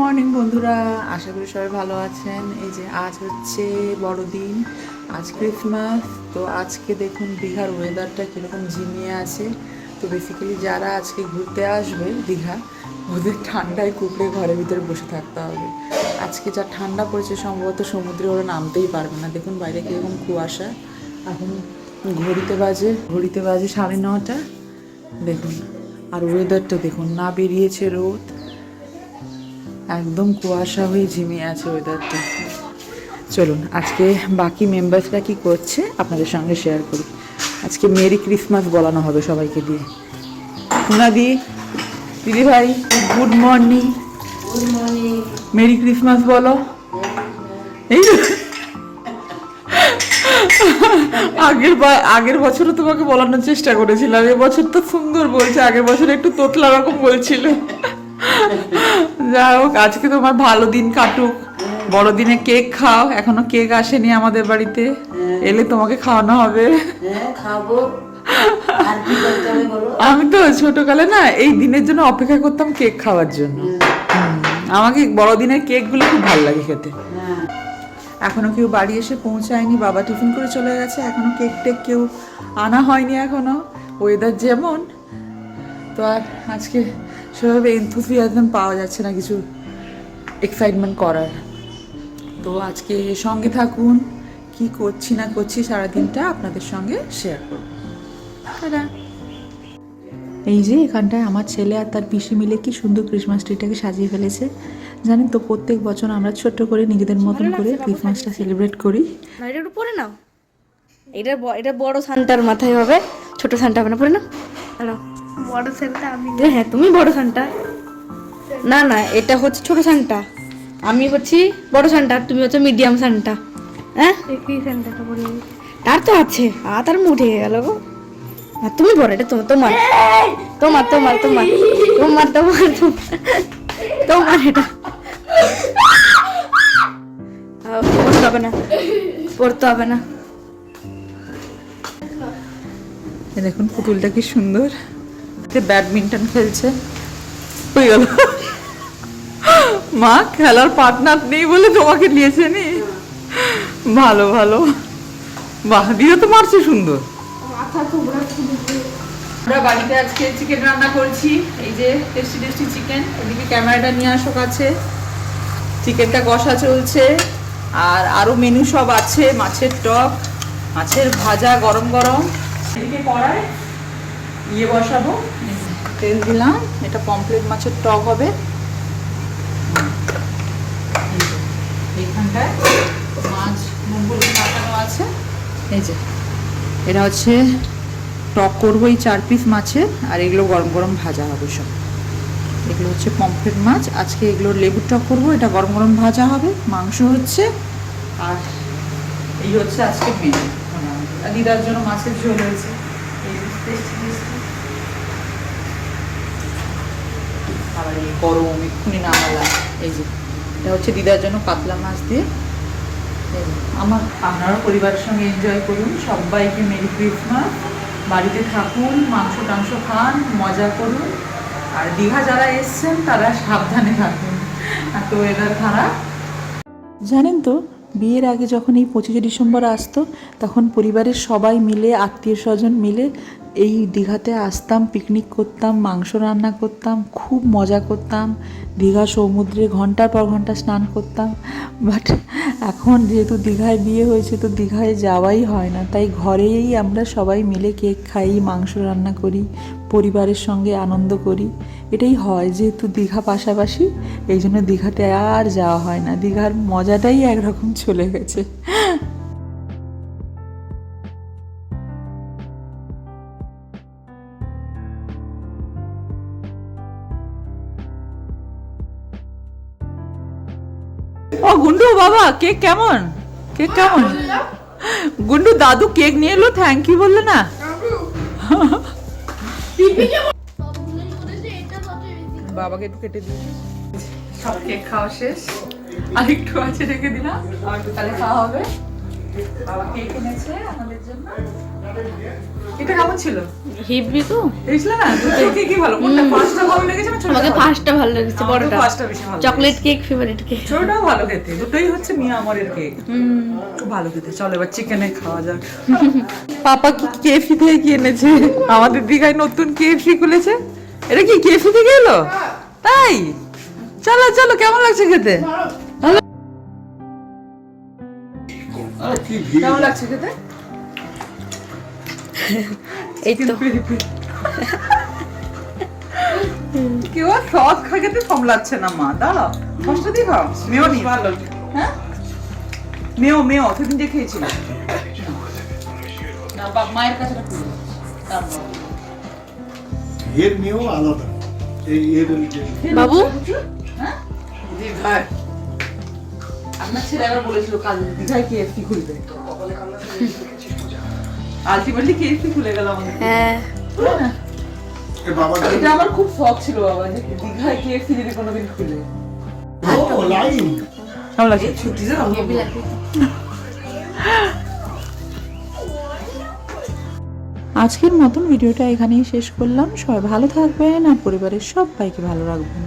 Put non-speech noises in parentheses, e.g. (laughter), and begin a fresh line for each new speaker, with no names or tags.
Morning বন্ধুরা, আশা করি সবাই ভালো আছেন। এই যে আজ হচ্ছে বড়দিন, আজ ক্রিসমাস, তো আজকে দেখুন দীঘার ওয়েদারটা কীরকম ঝিমিয়ে আছে। তো বেসিক্যালি যারা আজকে ঘুরতে আসবে দীঘা, ওদের ঠান্ডায় কুকড়ে ঘরের ভিতরে বসে থাকতে হবে। আজকে যা ঠান্ডা পড়েছে, সম্ভবত সমুদ্রে ওরা নামতেই পারবে না। দেখুন বাইরে কীরকম কুয়াশা। এখন ঘড়িতে বাজে ঘড়িতে বাজে সাড়ে নটা। দেখুন, আর ওয়েদারটা দেখুন, না বেরিয়েছে রোদ। একদম কুয়াশা হয়ে ঝিমিয়ে আছে ওয়েদারটা চলুন আজকে বাকি মেম্বার্সরা কি করছে আপনাদের সঙ্গে শেয়ার করি। আজকে মেরি ক্রিসমাস বলানো হবে সবাইকে দিয়ে। দি দিদি ভাই গুড মর্নিং মেরি ক্রিসমাস বলো। এই আগের আগের বছরও তোমাকে বলানোর চেষ্টা করেছিলাম এবছর তো সুন্দর বলছে আগের বছর একটু তোতলা রকম বলছিল। যাই হোক আজকে তোমার ভালো দিন কাটুক। বড়দিনে কেক খাও এখনও কেক আসেনি আমাদের বাড়িতে। এলে তোমাকে খাওয়ানো হবে।
হ্যাঁ খাব।
আমি তো ছোটকালে না এই দিনের জন্য অপেক্ষা করতাম কেক খাওয়ার জন্য। আমাকে বড়দিনের কেকগুলো খুব ভালো লাগে খেতে।
হ্যাঁ।
এখনও কেউ বাড়ি এসে পৌঁছায়নি বাবা টিফিন করে চলে গেছে এখনও কেক টেক কেউ আনা হয়নি এখনও। ওয়েদার যেমন। তো আর আজকে সেভাবে এনথুসিয়াজম পাওয়া যাচ্ছে না কিছু এক্সাইটমেন্ট করার। তো আজকে সঙ্গে থাকুন কি করছি না করছি সারাদিনটা আপনাদের সঙ্গে শেয়ার করব। এই যে এখানটায় আমার ছেলে আর তার পিসি মিলে কি সুন্দর ক্রিসমাস ট্রিটাকে সাজিয়ে ফেলেছে। জানেন তো প্রত্যেক বছর আমরা ছোট্ট করে নিজেদের মতন করে ক্রিসমাসটা সেলিব্রেট করি।
এটা একটু পরে নাও। এটা এটা বড় সান্টার মাথায় হবে। ছোট সান্টা হবে না পরে না হ্যালো
বড় সেলটা আমি
হ্যাঁ তুমি বড় সান্টা না না এটা হচ্ছে ছোট সান্টা আমি হচ্ছি বড় সান্টা তুমি হচ্ছে মিডিয়াম সান্টা হ্যাঁ?
একই সেলটাটা পরে
তার তো আছে। আর তার মুঠে গেল গো। আর তুমি বড় এটা তোমার। তোমার তোমার তোমার। তোমার তোমার তোমার। তোমার এটা। পড়তে হবে না। পড়তে হবে না।
দেখুন পুতুলটা কি সুন্দর। ব্যাডমিন্টন খেলছে। হয়ে গেল। মা খেলার পার্টনার নেই বলে তোমাকে নিয়েছে নি? ভালো ভালো। বাহ দিয়ে তো মারছে সুন্দর। আমরা বাড়িতে আজকে চিকেন রান্না করছি। এই যে টেস্টি টেস্টি চিকেন এদিকে ক্যামেরাটা নিয়ে আসো কাছে চিকেনটা কষা চলছে। আর আরও মেনু সব আছে। মাছের টক মাছের ভাজা গরম গরম। এদিকে কড়াই। ইয়ে বসাবো। তেল দিলাম, এটা পমপ্লেট মাছের টক হবে। এইখানটায় মাছ মুগগুলো কাটানো আছে। এই যে এটা হচ্ছে টক করব এই চার পিস মাছের, আর এগুলো গরম গরম ভাজা হবে সব। এগুলো হচ্ছে পমফ্রেট মাছ। আজকে এগুলো লেবুর টক করব, এটা গরম গরম ভাজা হবে, মাংস হচ্ছে, আর এই হচ্ছে আজকে মেনু দিদার জন্য মাছের ঝোল হয়েছে এই যে tasty tasty। আবার এই গরম, এক্ষুনি নামালাম এই যে, এটা হচ্ছে দিদার জন্য কাতলা মাছ দিয়ে। আমার আপনারা পরিবারের সঙ্গে এনজয় করুন। সবাইকে মেরি ক্রিসমাস বাড়িতে থাকুন, মাংস টাংস খান, মজা করুন। আর দীঘা যারা এসছেন, তারা সাবধানে থাকুন। আর তো ওয়েদার খারাপ। জানেন তো, বিয়ের আগে যখন এই পঁচিশে ডিসেম্বর আসতো, তখন পরিবারের সবাই মিলে, আত্মীয় স্বজন মিলে এই দীঘাতে আসতাম পিকনিক করতাম, মাংস রান্না করতাম, খুব মজা করতাম। দীঘা সমুদ্রে ঘণ্টার পর ঘণ্টা স্নান করতাম। বাট এখন যেহেতু দীঘায় বিয়ে হয়েছে, তো দীঘায় যাওয়াই হয় না। তাই ঘরেই আমরা সবাই মিলে কেক খাই, মাংস রান্না করি, পরিবারের সঙ্গে আনন্দ করি। এটাই হয়, যেহেতু দীঘা পাশাপাশি, এই জন্য দীঘাতে আর যাওয়া হয় না। দীঘার মজাটাই একরকম চলে গেছে। ও গুন্ডু বাবা কেক কেমন? কেক কেমন? গুন্ডু দাদু কেক নিয়ে এলো থ্যাংক ইউ বলল না? (laughs) বাবাকে একটু কেটে দিই। সব কেক খাওয়া শেষ। আর একটু আছে রেখে দিলাম। আর একটু তাহলে খাওয়া হবে। বাবা কেক এনেছে আমাদের জন্য। এটা কেমন ছিল?
হিবি তো।
দেখলে না? দুটো কেকই ভালো। কোনটা পাঁচটা ভালো লেগেছে না ছোটটা
আমাকে
ভালো?
ভালো লেগেছে বড়টা।
পাঁচটা বেশি ভালো
চকলেট কেক ফেভারিট কেক।
ছোটটাও ভালো খেতে। দুটোই হচ্ছে মিয়া আমরের কেক। খুব ভালো খেতে। চলো এবার চিকেনে খাওয়া যাক। (laughs) পাপা কি কেএফসি থেকে কি এনেছে? আমাদের দীঘায় নতুন কেএফসি খুলেছে। এটা কি কেএফসি থেকে এলো? তাই? চলো চলো কেমন লাগছে খেতে? কেমন লাগছে খেতে?
এই তো।
কেউ সস না মা। দাঁড়াও সসটা দিয়ে খাও। মেও নি হ্যাঁ? মেও মেও সেদিন যে খেয়েছিলাম না বাপ মায়ের কাছে
এর মেয়েও আলাদা। এই এর
বাবু?
হ্যাঁ? দীঘায় আপনার ছেলে একবার বলেছিল কাল দীঘায় কেএফসি খুলবে। আলটিমেটলি কেএফসি খুলে গেল আমাদের।
হ্যাঁ।
এটা আমার খুব শখ ছিল বাবা যে দীঘায় কেএফসি যদি কোনোদিন খুলে।
ও লাইন।
কেমন লাগছে? ছুটি আজকের মতন ভিডিওটা এখানেই শেষ করলাম। সবাই ভালো থাকবেন আর পরিবারের সবাইকে ভালো রাখবেন।